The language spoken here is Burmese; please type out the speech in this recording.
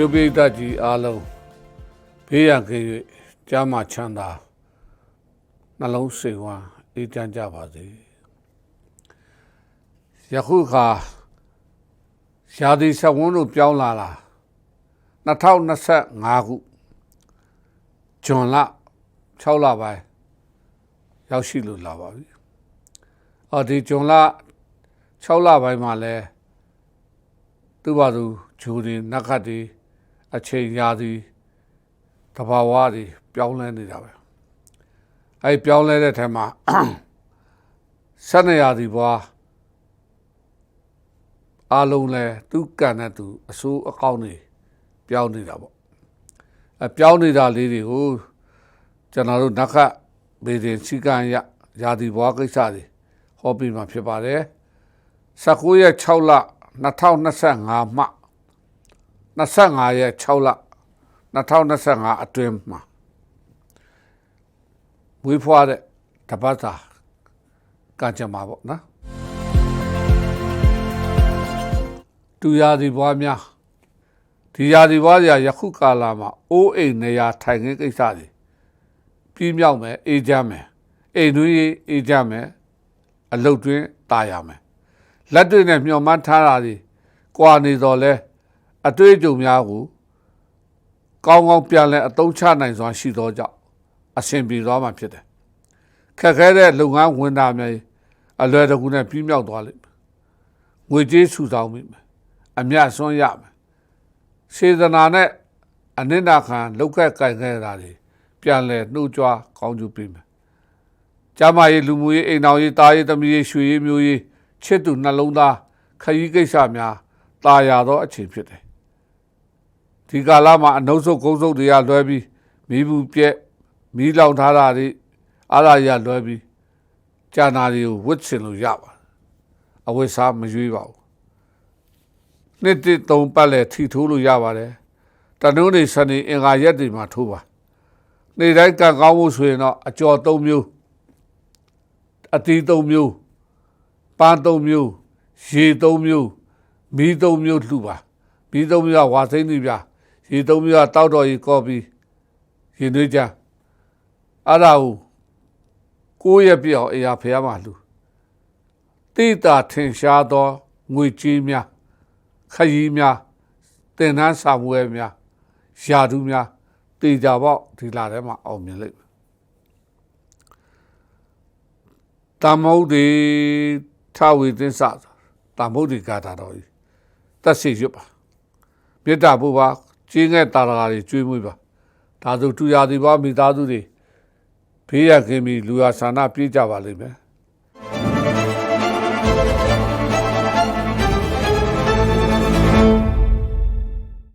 ရုပ်ပိဋကကြီးအားလုံးဘေးရန်ကင်း၍ကြားမှချမ်းသာနှလုံးစိမ်ဝမ်းအေးချမ်းကြပါစေယခုခါရှားဒီဆက်ဝန်းတို့ပြောင်းလာလာ2025ခုဂျွန်လ6လပိုင်းရောက်ရှိလို့လာပါပြီအော်ဒီဂျွန်လ6လပိုင်းမှာလဲသူ့ဘာသူဂျူဒီနက်ခတ်ဒီ အချိန်ရာဒီတဘာဝတွေပြောင်းလဲနေတာပဲအဲပြောင်းလဲတဲ့ထဲမှာဆက်နေရာဒီဘွားအားလုံးလဲသူကံနဲ့သူအစိုးအကောင်းနေပြောင်းနေတာပေါ့အပြောင်းနေတာလေးတွေကိုကျွန်တော်တို့နက်ခတ်ဘေဒင်စီကံရရာဒီဘွားကိစ္စတွေဟောပြီးမှဖြစ်ပါတယ်19ရက်6လ2025မှ 25ရက်6လ2025အတွင်းမှာဝေးဖွားတဲ့တပတ်သာကံကြမ္မာပေါ့နော်တူရာဒီဘွားများဒီရာဒီဘွားကြီးယခုကာလမှာအိုးအိမ်နေရာထိုင်ခင်းကိစ္စတွေပြီးမြောက်မယ်အေးချမ်းမယ်အိမ်တွင်းအေးချမ်းမယ်အလုတ်တွင်းตายရမယ်လက်တွေနဲ့မျှော်မှန်းထားတာတွေကွာနေတော့လဲ အတွေ့အကြုံများကိုကောင်းကောင်းပြန်လဲအသုံးချနိုင်စွာရှိသောကြောင့်အဆင်ပြေသွားမှာဖြစ်တယ်ခက်ခဲတဲ့လုပ်ငန်းဝန်သားများအလွယ်တကူနဲ့ပြီးမြောက်သွားလိမ့်မယ်ငွေကြေးစုဆောင်မိမယ်အမြတ်ဆွမ်းရမယ်စေတနာနဲ့အနစ်နာခံလောက်ကကြိုင်ခဲ့တာတွေပြန်လဲနှုတ်ကြွားကောင်းကျိုးပေးမယ်ကျမရေးလူမှုရေးအိမ်တော်ရေးတာရေးသမီးရေးရွှေရေးမျိုးရေးချစ်သူနှလုံးသားခရီးကိစ္စများตาရသောအချိန်ဖြစ်တယ် ဒီကာလမှာအနှုတ်ဆုပ်ကုန်းဆုပ်တွေကလွဲပြီးမိဘူးပြက်မီးလောင်ထားတာတွေအားရရလွဲပြီးကြာနာတွေကိုဝတ်ချင်လို့ရပါအဝိစားမရွေးပါဘူးနှစ်တစ်သုံးပတ်လဲထီထိုးလို့ရပါတယ်တနုံးနေစနေအင်္ဂါရက်တွေမှာထိုးပါနေ့တိုင်းကံကောင်းမှုဆိုရင်တော့အကျော်၃မျိုးအတီး၃မျိုးပန်း၃မျိုးရေ၃မျိုးမီး၃မျိုးလှူပါမီး၃မျိုးကဝါစိမ့်နေပြ ရေ၃မျိုးကတောက်တော်ကြီးကော်ပီရေနွေးကြအဲ့ဒါကိုကိုယ့်ရဲ့ပြောင်းအရာဖះမှာလှူတိတာထင်ရှားသောငွေကြေးများခရီးများတင်နှန်းစာမွဲများယာဒူးများတေကြပေါက်ဒီလာထဲမှာအောင်မြင်လိမ့်မယ်တမုတ်ဒီထဝီသင်းစတမုတ်ဒီကာတာတော်ကြီးတက်စီရွတ်ပါမေတ္တာပို့ပါ ကြီးငဲ့တာရာတွေကျွေးမွေးပါဒါဆိုတူရာဒီပါမိသားစုတွေဘေးရခင်ပြီးလူရဆန္ဒပြေးကြပါလိမ့်မယ်